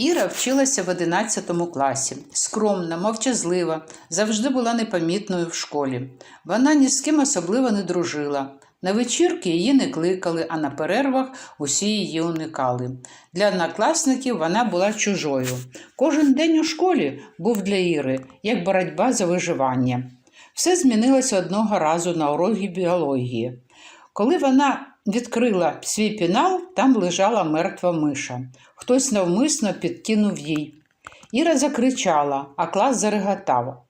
Іра вчилася в 11 класі. Скромна, мовчазлива, завжди була непомітною в школі. Вона ні з ким особливо не дружила. На вечірки її не кликали, а на перервах усі її уникали. Для однокласників вона була чужою. Кожен день у школі був для Іри як боротьба за виживання. Все змінилося одного разу на уроці біології. Коли вона відкрила свій пінал, там лежала мертва миша. Хтось навмисно підкинув їй. Іра закричала, а клас зареготав.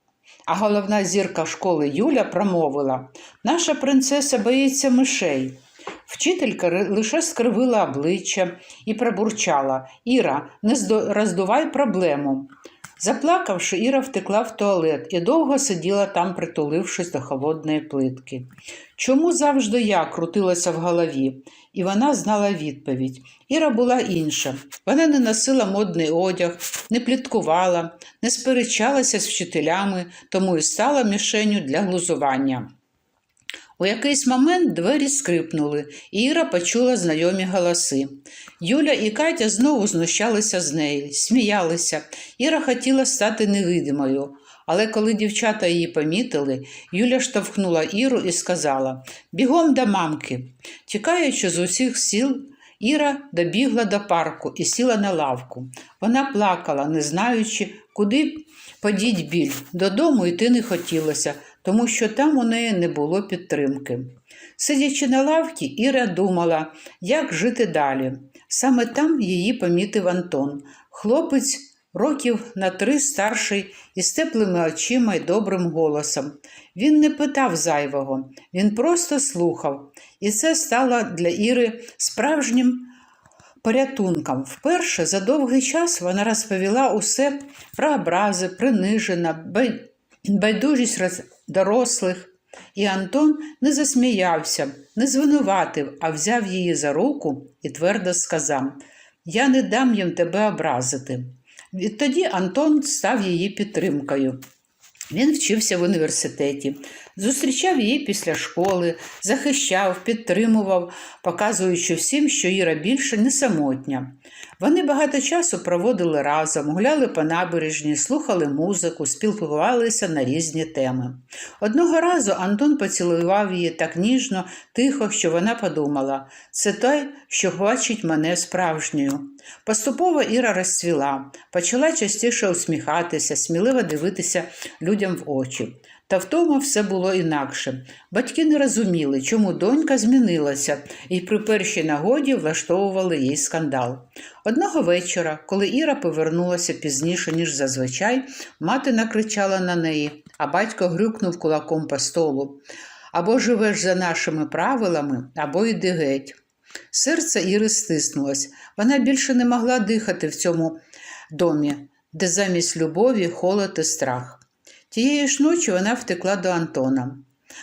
А головна зірка школи Юля промовила Наша принцеса боїться мишей. Вчителька лише скривила обличчя і пробурчала Іра, не роздувай проблему. Заплакавши, Іра втекла в туалет і довго сиділа там, притулившись до холодної плитки. Чому завжди я крутилася в голові? І вона знала відповідь. Іра була інша. Вона не носила модний одяг, не пліткувала, не сперечалася з вчителями, тому і стала мішенню для глузування. У якийсь момент двері скрипнули, і Іра почула знайомі голоси. Юля і Катя знову знущалися з неї, сміялися. Іра хотіла стати невидимою. Але коли дівчата її помітили, Юля штовхнула Іру і сказала Бігом до мамки. Тікаючи з усіх сіл, Іра добігла до парку і сіла на лавку. Вона плакала, не знаючи, куди подіть біль. Додому йти не хотілося, тому що там у неї не було підтримки. Сидячи на лавці, Іра думала, як жити далі. Саме там її помітив Антон, хлопець років на три старший із теплими очима й добрим голосом. Він не питав зайвого, він просто слухав, і це стало для Іри справжнім порятунком. Вперше за довгий час вона розповіла усе про образи, принижена, бай... байдужість. Дорослих. І Антон не засміявся, не звинуватив, а взяв її за руку і твердо сказав: Я не дам їм тебе образити. Відтоді Антон став її підтримкою. Він вчився в університеті, зустрічав її після школи, захищав, підтримував, показуючи всім, що Іра більше не самотня. Вони багато часу проводили разом, гуляли по набережні, слухали музику, спілкувалися на різні теми. Одного разу Антон поцілував її так ніжно, тихо, що вона подумала це той, що бачить мене справжньою. Поступово Іра розцвіла, почала частіше усміхатися, сміливо дивитися людям в очі. Та вдома все було інакше. Батьки не розуміли, чому донька змінилася, і при першій нагоді влаштовували їй скандал. Одного вечора, коли Іра повернулася пізніше, ніж зазвичай, мати накричала на неї, а батько грюкнув кулаком по столу. Або живеш за нашими правилами, або йди геть. Серце Іри стиснулось. Вона більше не могла дихати в цьому домі, де замість любові холод і страх. Тієї ж ночі вона втекла до Антона.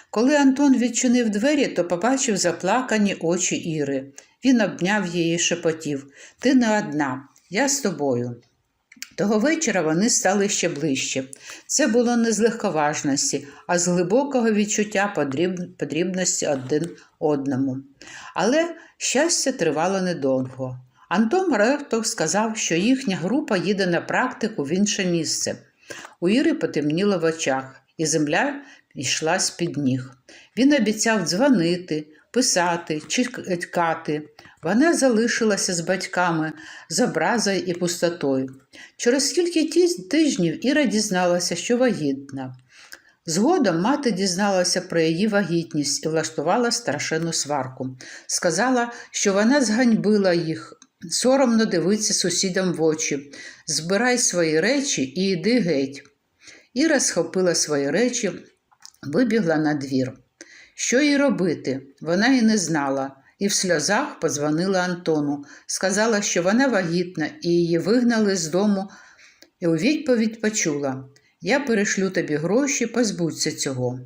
Коли Антон відчинив двері, то побачив заплакані очі Іри. Він обняв її шепотів Ти не одна, я з тобою. Того вечора вони стали ще ближче. Це було не з легковажності, а з глибокого відчуття подріб- потрібності один одному. Але щастя тривало недовго. Антон раптом сказав, що їхня група їде на практику в інше місце. У Іри потемніло в очах, і земля йшла з-під ніг. Він обіцяв дзвонити, писати, чекати. Вона залишилася з батьками, з образою і пустотою. Через кілька тижнів Іра дізналася, що вагітна. Згодом мати дізналася про її вагітність і влаштувала страшенну сварку. Сказала, що вона зганьбила їх, соромно дивиться сусідам в очі. Збирай свої речі і йди геть. Іра схопила свої речі, вибігла на двір. Що їй робити? Вона і не знала, і в сльозах подзвонила Антону. Сказала, що вона вагітна, і її вигнали з дому, і у відповідь почула Я перешлю тобі гроші, позбудься цього.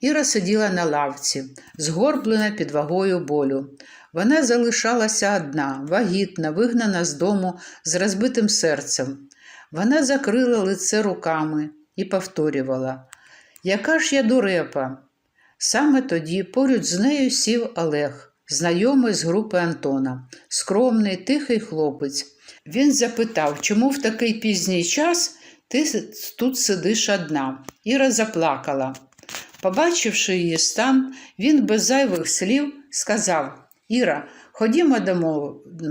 Іра сиділа на лавці, згорблена під вагою болю. Вона залишалася одна, вагітна, вигнана з дому з розбитим серцем. Вона закрила лице руками і повторювала Яка ж я дурепа? Саме тоді поруч з нею сів Олег, знайомий з групи Антона, скромний, тихий хлопець. Він запитав, чому в такий пізній час ти тут сидиш одна. Іра заплакала. Побачивши її стан, він без зайвих слів сказав: Іра, ходімо до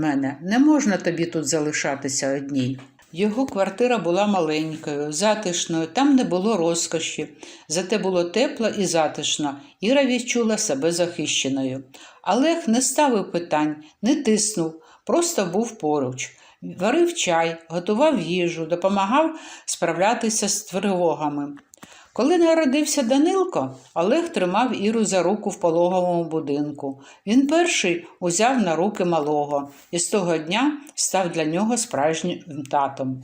мене, не можна тобі тут залишатися одній. Його квартира була маленькою, затишною, там не було розкоші, зате було тепло і затишно. Іра відчула себе захищеною. Олег не ставив питань, не тиснув, просто був поруч. Варив чай, готував їжу, допомагав справлятися з тривогами. Коли народився Данилко, Олег тримав Іру за руку в пологовому будинку. Він перший узяв на руки малого і з того дня став для нього справжнім татом.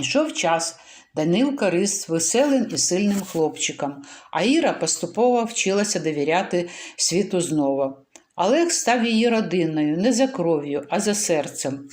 Ішов час. Данилка ріс веселим і сильним хлопчиком, а Іра поступово вчилася довіряти світу знову. Олег став її родиною не за кров'ю, а за серцем.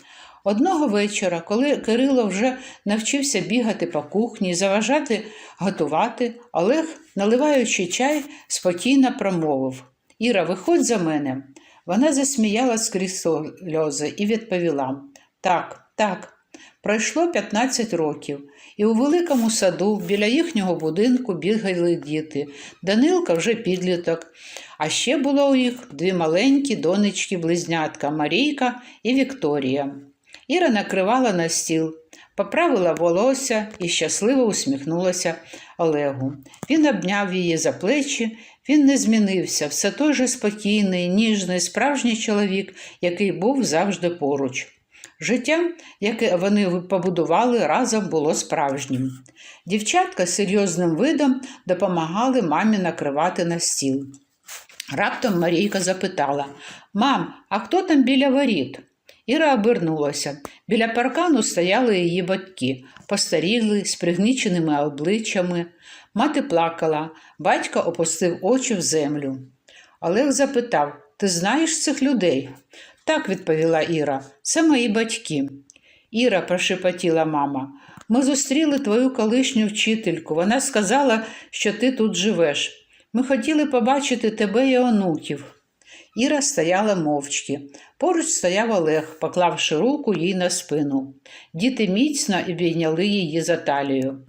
Одного вечора, коли Кирило вже навчився бігати по кухні заважати готувати, Олег, наливаючи чай, спокійно промовив Іра, виходь за мене. Вона засміяла скрізь сльози і відповіла Так, так. Пройшло 15 років, і у великому саду біля їхнього будинку бігали діти. Данилка вже підліток, а ще було у їх дві маленькі донечки-близнятка Марійка і Вікторія. Іра накривала на стіл, поправила волосся і щасливо усміхнулася Олегу. Він обняв її за плечі, він не змінився, все той же спокійний, ніжний, справжній чоловік, який був завжди поруч. Життя, яке вони побудували разом, було справжнім. Дівчатка з серйозним видом допомагали мамі накривати на стіл. Раптом Марійка запитала Мам, а хто там біля воріт? Іра обернулася. Біля паркану стояли її батьки, постаріли, з пригніченими обличчями. Мати плакала, батько опустив очі в землю. Олег запитав Ти знаєш цих людей? Так, відповіла Іра, це мої батьки. Іра, прошепотіла мама, ми зустріли твою колишню вчительку. Вона сказала, що ти тут живеш. Ми хотіли побачити тебе і онуків. Іра стояла мовчки. Поруч стояв Олег, поклавши руку їй на спину. Діти міцно обійняли її за талію.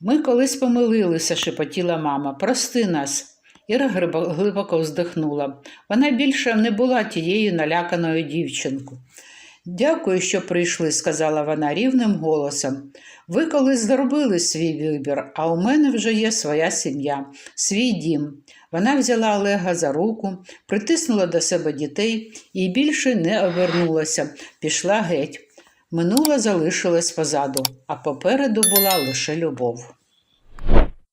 Ми колись помилилися, шепотіла мама. Прости нас. Іра глибоко вздихнула. Вона більше не була тією наляканою дівчинкою. Дякую, що прийшли, сказала вона рівним голосом. Ви колись зробили свій вибір, а у мене вже є своя сім'я, свій дім. Вона взяла Олега за руку, притиснула до себе дітей і більше не обернулася, пішла геть. Минуле залишилось позаду, а попереду була лише любов.